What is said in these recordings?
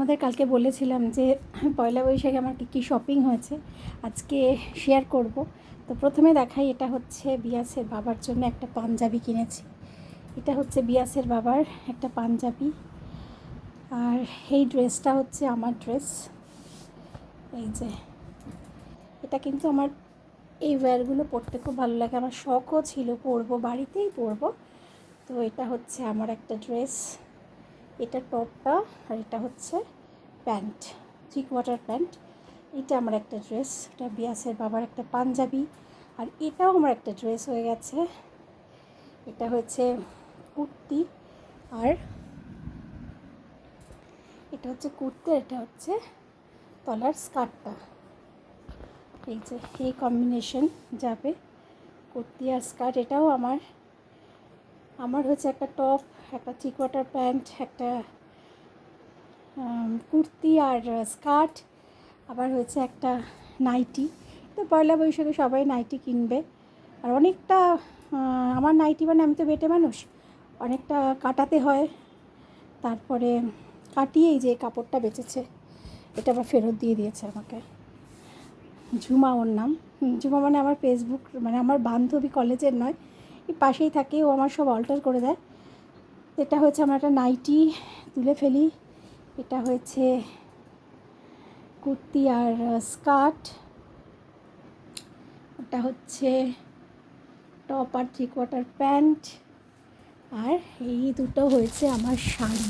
আমাদের কালকে বলেছিলাম যে পয়লা বৈশাখে আমার কী কী শপিং হয়েছে, আজকে শেয়ার করব। তো প্রথমে দেখাই, এটা হচ্ছে বিয়াসের বাবার জন্য একটা পাঞ্জাবি কিনেছি। এটা হচ্ছে বিয়াসের বাবার একটা পাঞ্জাবি। আর এই ড্রেসটা হচ্ছে আমার ড্রেস এই যে, এটা কিন্তু আমার এই ওয়্যারগুলো পরতে খুব ভালো লাগে। আমার শখও ছিল পরবো, বাড়িতেই পরবো। তো এটা হচ্ছে আমার একটা ড্রেস এটা টপটা আর এটা হচ্ছে প্যান্ট থ্রি কোয়ার্টার প্যান্ট। এটা আমার একটা ড্রেস, এটা বিয়াসের বাবার একটা পাঞ্জাবি। আর এটাও আমার একটা ড্রেস হয়ে গেছে। এটা হচ্ছে কুর্তি আর এটা হচ্ছে কুর্তি এটা হচ্ছে তলার স্কার্টটা। এই যে, এই কম্বিনেশন যাবে, কুর্তি আর স্কার্ট, এটাও আমার আমার হচ্ছে একটা টপ। একটা থ্রি কোয়ার্টার প্যান্ট একটা কুর্তি আর স্কার্ট আবার হয়েছে একটা নাইটি তো পয়লা বৈশাখে সবাই নাইটি কিনবে। আর অনেকটা আমার নাইটি মানে আমি তো বেটে মানুষ। অনেকটা কাটাতে হয়। তারপরে কাটিয়েই যে কাপড়টা বেঁচেছে, এটা আবার ফেরত দিয়ে দিয়েছে আমাকে। ঝুমা ওর নাম। ঝুমা মানে আমার ফেসবুক মানে আমার বান্ধবী কলেজের নয়। পাশেই থাকে, ও আমার সব অল্টার করে দেয়। এটা হয়েছে, আমার একটা নাইটি তুলে ফেলি। এটা হয়েছে কুর্তি আর স্কার্ট। ওটা হচ্ছে টপ আর থ্রি কোয়ার্টার প্যান্ট। আর এই দুটো হয়েছে আমার শাড়ি।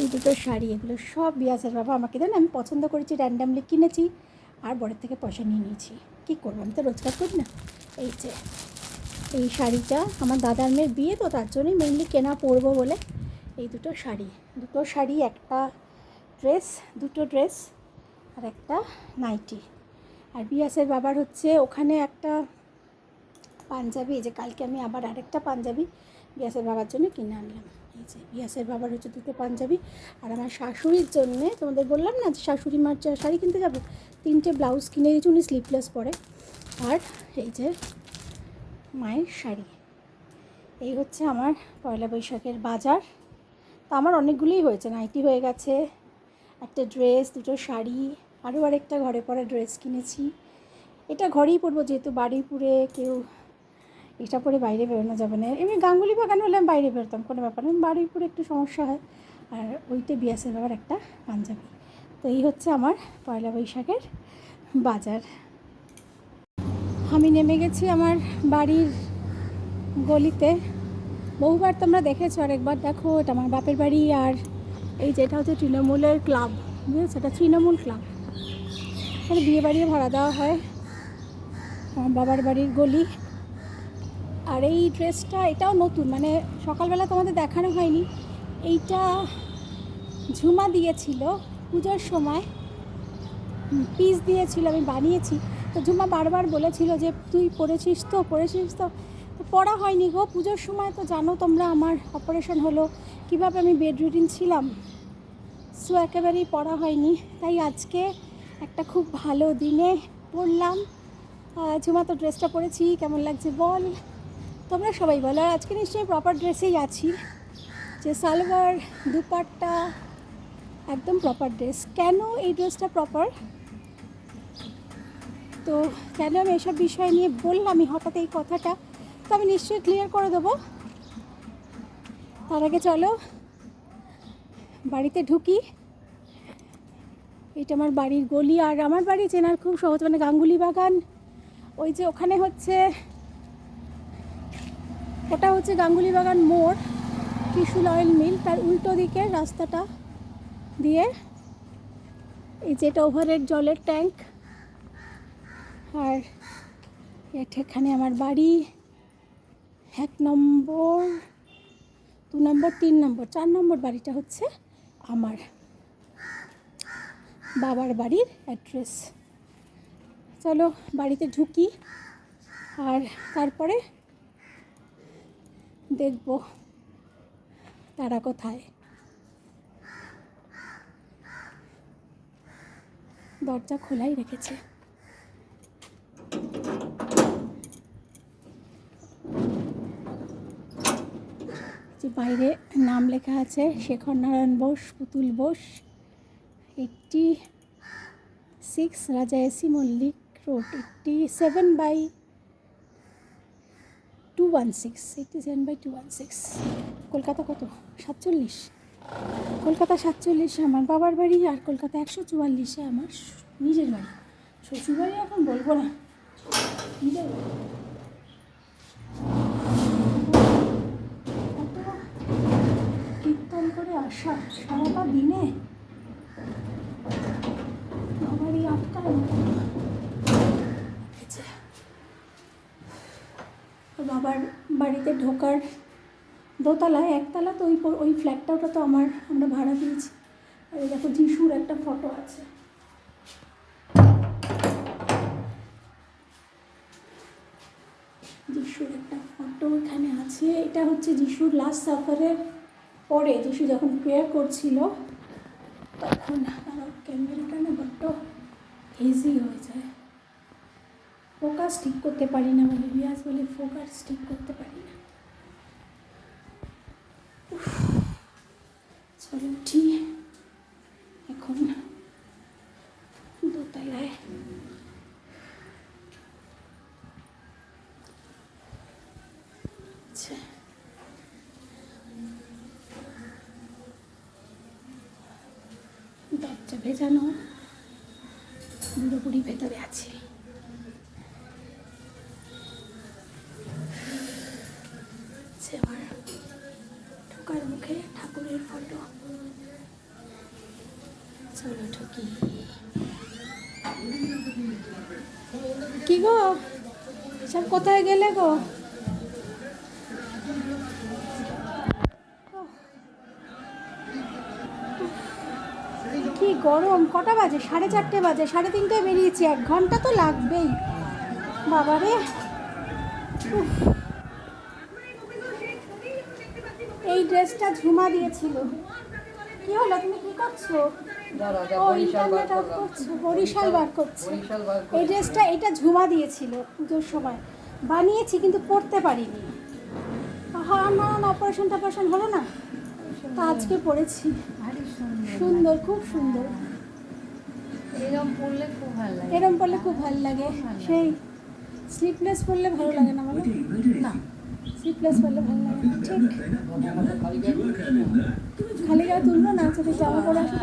এই দুটো শাড়ি, এগুলো সব বিয়াসের বাবা, আমাকে দেন, আমি পছন্দ করেছি র্যান্ডামলি কিনেছি, আর বড়ের থেকে পয়সা নিয়ে নিয়েছি। কী করব, আমি তো রোজগার করি না। এই যে এই শাড়িটা আমার দাদার মেয়ের বিয়ে, তো তার জন্যই মেনলি কেনা পরবো বলে এই দুটো শাড়ি। দুটো শাড়ি, একটা ড্রেস দুটো ড্রেস আর একটা নাইটি আর বিয়াসের বাবার হচ্ছে ওখানে একটা পাঞ্জাবি, এই যে কালকে আমি আবার আরেকটা পাঞ্জাবি বিয়াসের বাবার জন্য কিনে আনলাম। এই যে বিয়াসের বাবার হচ্ছে দুটো পাঞ্জাবি আর আমার শাশুড়ির জন্যে, তোমাদের বললাম না যে শাশুড়ি মার শাড়ি কিনতে যাব? তিনটে ব্লাউজ কিনে দিয়েছি, উনি স্লিপলেস পরে। আর এই যে মায়ের শাড়ি। এই হচ্ছে আমার পয়লা বৈশাখের বাজার। তা আমার অনেকগুলোই হয়েছে, নাইটি হয়ে গেছে, একটা ড্রেস, দুটো শাড়ি আরও আরেকটা ঘরে পরা ড্রেস কিনেছি। এটা ঘরেই পরবো, যেহেতু বাড়ি বাড়িপুরে কেউ এটা পরে বাইরে বেরোনো যাবে না। এমনি গাঙ্গুলি বাগান হলে আমি বাইরে বেরোতাম, কোনো ব্যাপার না। বাড়িপুরে একটু সমস্যা হয়, আর ওইটা বিয়াসের বাবার একটা পাঞ্জাবি। তো এই হচ্ছে আমার পয়লা বৈশাখের বাজার। আমি নেমে গেছি আমার বাড়ির গলিতে। বহুবার তোমরা দেখেছ আর একবার দেখো, এটা আমার বাপের বাড়ি আর এই যেটা হচ্ছে তৃণমূলের ক্লাব, বুঝেছ? এটা তৃণমূল ক্লাব। এখানে বিয়ে বাড়িও ভাড়া দেওয়া হয় আমার বাবার বাড়ির গলি। আর এই ড্রেসটা এটাও নতুন মানে সকালবেলা তোমাদের দেখানো হয়নি। এইটা ঝুমা দিয়েছিল পুজোর সময়। পিস দিয়েছিল, আমি বানিয়েছি। তো ঝুমা বারবার বলেছিল যে, তুই পড়েছিস তো পড়েছিস তো। পড়া হয়নি গো, পুজোর সময় তো জানো তোমরা আমার অপারেশন হলো, কীভাবে আমি বেড রিডিং ছিলাম? সো একেবারেই পড়া হয়নি। তাই আজকে একটা খুব ভালো দিনে পড়লাম। ঝুমা তো ড্রেসটা পরেছি, কেমন লাগছে বল? তোমরা সবাই বলো আর আজকে নিশ্চয়ই প্রপার ড্রেসেই আছি। যে সালোয়ার, দুপাট্টা, একদম প্রপার ড্রেস কেন এই ড্রেসটা প্রপার তো কেন আমি এসব বিষয় নিয়ে বললামই হঠাৎ এই কথাটা? তো আমি নিশ্চয়ই ক্লিয়ার করে দেবো। তার আগে চলো, বাড়িতে ঢুকি। এটা আমার বাড়ির গলি আর আমার বাড়ি চেনার খুব সহজ মানে গাঙ্গুলি বাগান। ওই যে ওখানে হচ্ছে, ওটা হচ্ছে গাঙ্গুলি বাগান মোড়, ত্রিশুল অয়েল মিল তার উল্টো দিকে রাস্তাটা দিয়ে, এই যেটা ওভারের জলের ট্যাঙ্ক আর এখানে আমার বাড়ি এক নম্বর, দু নম্বর, তিন নম্বর, চার নম্বর বাড়িটা হচ্ছে আমার বাবার বাড়ির অ্যাড্রেস। চলো বাড়িতে ঢুকি আর তারপরে দেখব তারা কোথায়। দরজা খোলাই রেখেছে। যে বাইরে নাম লেখা আছে, Shekhar Narayan Bose, Putul Bose eighty six Raja S C Mallick road eighty seven by two one six eighty seven by two one six Kolkata কত? সাতচল্লিশ। কলকাতা সাতচল্লিশে আমার বাবার বাড়ি আর কলকাতা একশো চুয়াল্লিশে আমার নিজের বাড়ি। শ্বশুর বাড়ি এখন বলব না। নিজের বাড়ি। কীর্তন করে আসা সারাটা দিনে? বাবারই আটকায় আচ্ছা। বাবার বাড়িতে ঢোকার দোতলায় একতলা তো ওই ওই ফ্ল্যাটটা ওটা তো আমার, আমরা ভাড়া দিয়েছি। আর দেখো যিশুর একটা ফটো আছে। যিশুর একটা ফটো এখানে আছে। এটা হচ্ছে যিশুর লাস্ট সাফারের পরে যিশু যখন প্রেয়ার করছিল, তখন ক্যামেরাটা না বড্ড হেজি হয়ে যায়। ফোকাস ঠিক করতে পারি না বলে বিয়াস বলে ফোকাস ঠিক করতে পারি না। চলো উঠি এখন দোতলায় আচ্ছা দরজা ভেজানো পুরোপুরি ভেতরে আছে। এবার ঢোকার মুখে ঠাকুরের ফটো চলো ঢুকি। কি গো? সব কোথায় গেলে গো? গরম কটা বাজে? সাড়ে চারটে বাজে সাড়ে তিনটায় বেরিয়েছি এক ঘণ্টা তো লাগবেই। বাবারে। এই ড্রেসটা ঝুমা দিয়েছিল। কি হলো? তুমি কি করছ? ও বরিশাল বার ইন্টারনেট অফ করছ বরিশাল বার করছে। এই ড্রেসটা এটা ঝুমা দিয়েছিল পুজোর সময়। বানিয়েছি কিন্তু পরতে পারিনি। হ্যাঁ না অপারেশন টপারেশন হলো না? তা আজকে পড়েছি সুন্দর খুব সুন্দর। এরকম পড়লে খুব ভালো লাগে। এরম পরলে খুব ভালো লাগে। সেই স্লিপলেস পরলে ভালো লাগে না বলো না স্লিপলেস পরলে ভালো লাগে না। ঠিক। খালি গায়ে তুলবো না যদি জামা পরে আসো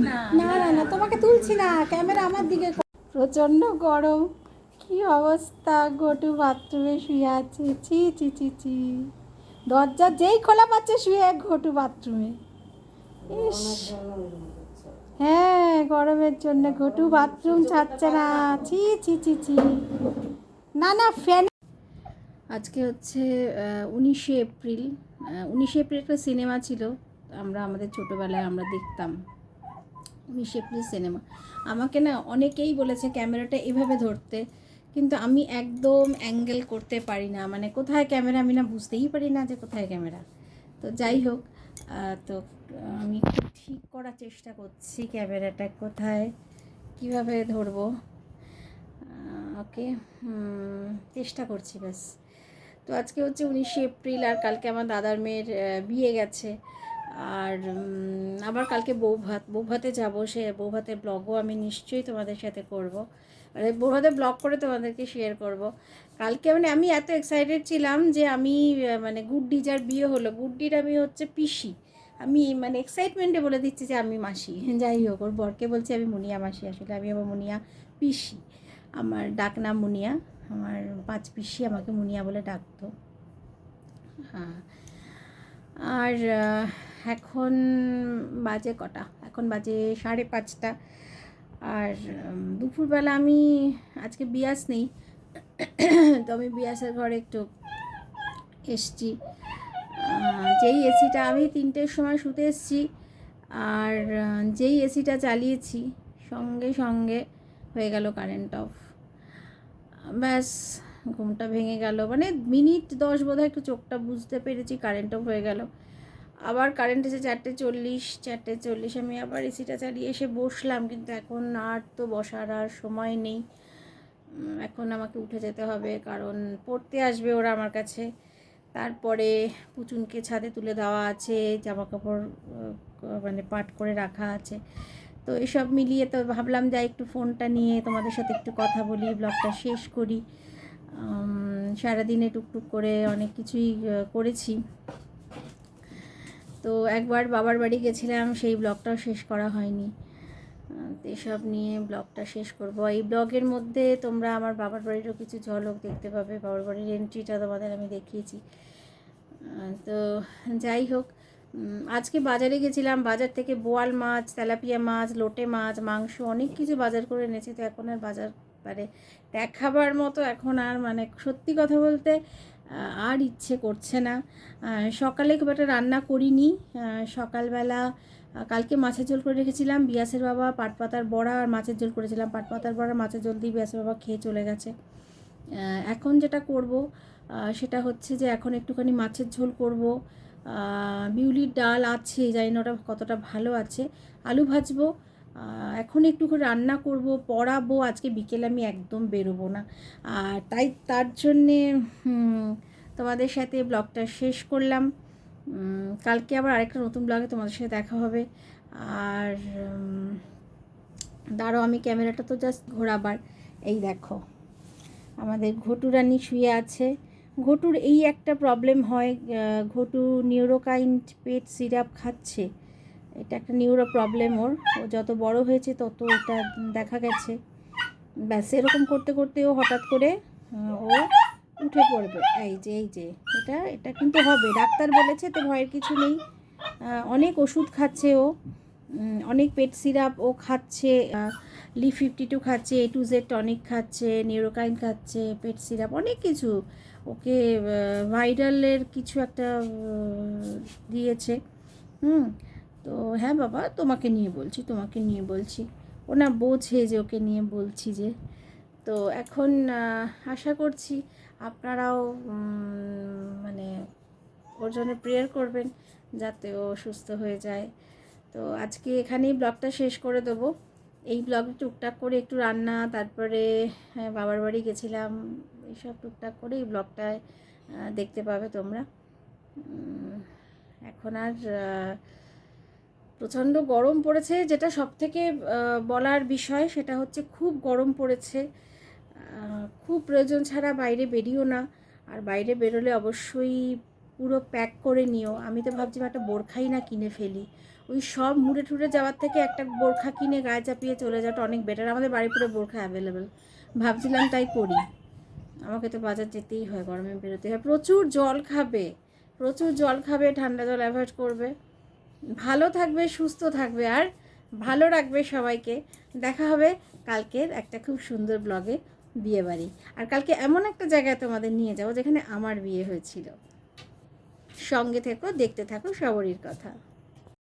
না। না। না। তোমাকে তুলছি না। ক্যামেরা আমার দিকে। প্রচণ্ড গরম। কি অবস্থা? গোটু বাথরুমে শুয়ে আছে। চি চি চি চি দরজা যেই খোলা পাচ্ছে শুয়ে এক ঘটু বাথরুমে। হ্যাঁ গরমের জন্য ঘটু বাথরুম ছাড়ছে না। ছি ছি ছি ছি। না না, ফ্যান। আজকে হচ্ছে উনিশে এপ্রিল। উনিশে এপ্রিল একটা সিনেমা ছিল। আমরা, আমাদের ছোটোবেলায় আমরা দেখতাম। উনিশে এপ্রিল সিনেমা। আমাকে না অনেকেই বলেছে ক্যামেরাটা এভাবে ধরতে। কিন্তু আমি একদম অ্যাঙ্গেল করতে পারি না। মানে কোথায় ক্যামেরা আমি না বুঝতেই পারি না যে কোথায় ক্যামেরা তো যাই হোক তো আমি একটু ঠিক করার চেষ্টা করছি ক্যামেরাটা কোথায়, কীভাবে ধরবো। ওকে চেষ্টা করছি ব্যাস। তো আজকে হচ্ছে উনিশে এপ্রিল আর কালকে আমার দাদার মেয়ের বিয়ে গেছে। আর আবার কালকে বৌভাত, বৌভাতে যাব সে বৌভাতের ব্লগও আমি নিশ্চয়ই তোমাদের সাথে করব। মানে বৌভাতে ব্লগ করে তোমাদেরকে শেয়ার করব। কালকে মানে আমি এত এক্সাইটেড ছিলাম যে আমি মানে গুড্ডি যার বিয়ে হলো, গুড্ডির আমি হচ্ছে পিসি। আমি মানে এক্সাইটমেন্টে বলে দিচ্ছি যে আমি মাসি। যাই হোক, ওর বরকে বলছি আমি মুনিয়া মাসি আসলে। আমি আমার মুনিয়া পিসি। আমার ডাক নাম মুনিয়া। আমার পাঁচ পিসি আমাকে মুনিয়া বলে ডাকতো। হ্যাঁ। আর এখন বাজে কটা? এখন বাজে সাড়ে পাঁচটা। আর দুপুরবেলা আমি, আজকে বিয়াস নেই। তো আমি বিয়াসের ঘরে একটু এসছি। যেই এসিটা আমি তিনটের সময় শুতে এসছি। আর, যেই এসিটা চালিয়েছি, সঙ্গে সঙ্গে হয়ে গেল কারেন্ট অফ ব্যাস, ঘুমটা ভেঙে গেল। মানে মিনিট দশ বোধহয় একটু চোখটা বুঝতে পেরেছি কারেন্ট অফ হয়ে গেল। আবার কারেন্ট এসে চারটে চল্লিশ চারটে চল্লিশ, আমি আবার এসিটা চালিয়ে এসে বসলাম, কিন্তু এখন আর তো বসার আর সময় নেই। এখন আমাকে উঠে যেতে হবে, কারণ পড়তে আসবে ওরা আমার কাছে। তারপরে পুচুনকে ছাদে তুলে দেওয়া আছে জামা কাপড় মানে পাট করে রাখা আছে। তো এসব মিলিয়ে তো ভাবলাম, যাই একটু ফোনটা নিয়ে তোমাদের সাথে একটু কথা বলি, ব্লগটা শেষ করি। সারাদিনে টুকটুক করে অনেক কিছুই করেছি। তো একবার বাবার বাড়ি গেছিলাম, সেই ব্লগটাও শেষ করা হয়নি। এসব নিয়ে ব্লগটা শেষ করব। এই ব্লগের মধ্যে তোমরা আমার বাবার বাড়িরও কিছু ঝলক দেখতে পাবে। বাবার বাড়ির এন্ট্রিটা তোমাদের আমি দেখিয়েছি। তো যাই হোক আজকে বাজারে গেছিলাম। বাজার থেকে বোয়াল মাছ, তেলাপিয়া মাছ, লোটে মাছ, মাংস অনেক কিছু বাজার করে এনেছি। তো এখন আর বাজার মানে দেখাবার মতো এখন আর মানে সত্যি কথা বলতে আর ইচ্ছে করছে না। সকালে খুব একটা রান্না করিনি। সকালবেলা কালকে মাছের ঝোল করে রেখেছিলাম। বিয়াসের বাবা পাটপাতার বড়া আর মাছের ঝোল করেছিলাম। পাটপাতার বড়া মাছের ঝোল দিয়ে বিয়াসের বাবা খেয়ে চলে গেছে। এখন যেটা করব সেটা হচ্ছে যে এখন একটুখানি মাছের ঝোল করব। বিউলির ডাল আছে, জানি না ওটা কতটা ভালো আছে। আলু ভাজবো এখন একটু রান্না করব, পড়াবো, আজকে বিকেলে আমি একদম বেরোবো না। আর তাই তার জন্যে তোমাদের সাথে ব্লগটা শেষ করলাম। কালকে আবার আরেকটা নতুন ব্লগে তোমাদের সাথে দেখা হবে। আর দাঁড়ো আমি ক্যামেরাটা তো জাস্ট ঘোরাবার। এই দেখো, আমাদের ঘটু রানী শুয়ে আছে। ঘটুর এই একটা প্রবলেম হয় ঘটু নিউরোকাইন্ড পেট সিরাপ খাচ্ছে। এটা একটা নিউরো প্রবলেম ওর। ও যত বড় হয়েছে তত এটা দেখা গেছে। ব্যাস, এরকম করতে করতে ও হঠাৎ করে ও উঠে পড়বে। এই যে এই যে, এটা এটা কিন্তু হবে। ডাক্তার বলেছে তো ভয়ের কিছু নেই। অনেক ওষুধ খাচ্ছে ও। অনেক পেট সিরাপ ও খাচ্ছে। লি ফিফটি টু খাচ্ছে এ টু জেড টনিক খাচ্ছে নিউরোকাইন খাচ্ছে, পেট সিরাপ, অনেক কিছু। ওকে ভাইরালের কিছু একটা দিয়েছে। হুম তো হ্যাঁ বাবা তোমাকে নিয়ে বলছি তোমাকে নিয়ে বলছি। ও না বোঝে যে ওকে নিয়ে বলছি যে। তো এখন আশা করছি আপনারাও মানে ওর জন্য প্রেয়ার করবেন যাতে ও সুস্থ হয়ে যায়। তো আজকে এখানেই ব্লগটা শেষ করে দেবো। এই ব্লগে টুকটাক করে একটু রান্না তারপরে হ্যাঁ, বাবার বাড়ি গেছিলাম এইসব টুকটাক করে এই ব্লগটায় দেখতে পাবে তোমরা। এখন আর প্রচণ্ড গরম পড়েছে। যেটা সব থেকে বলার বিষয় সেটা হচ্ছে খুব গরম পড়েছে। খুব প্রয়োজন ছাড়া বাইরে বেরিও না। আর বাইরে বেরোলে অবশ্যই পুরো প্যাক করে নিও। আমি তো ভাবছি একটা বোরখাই না কিনে ফেলি। ওই সব মুড়ে টুড়ে যাওয়ার থেকে একটা বোরখা কিনে গায়ে চাপিয়ে চলে যাওয়াটা অনেক বেটার আমাদের বাড়ি পুরো বোরখা অ্যাভেলেবেল ভাবছিলাম তাই করি। আমাকে তো বাজার যেতেই হয়, গরমে বেরোতে হয়। প্রচুর জল খাবে। প্রচুর জল খাবে, ঠান্ডা জল অ্যাভয়েড করবে। ভালো থাকবে, সুস্থ থাকবে আর ভালো রাখবে সবাইকে। দেখা হবে কালকের একটা খুব সুন্দর ব্লগে বিয়ে বাড়ি। আর কালকে এমন একটা জায়গায় তোমাদের নিয়ে যাব যেখানে আমার বিয়ে হয়েছিল। সঙ্গে থেকো, দেখতে থাকো সবরই কথা।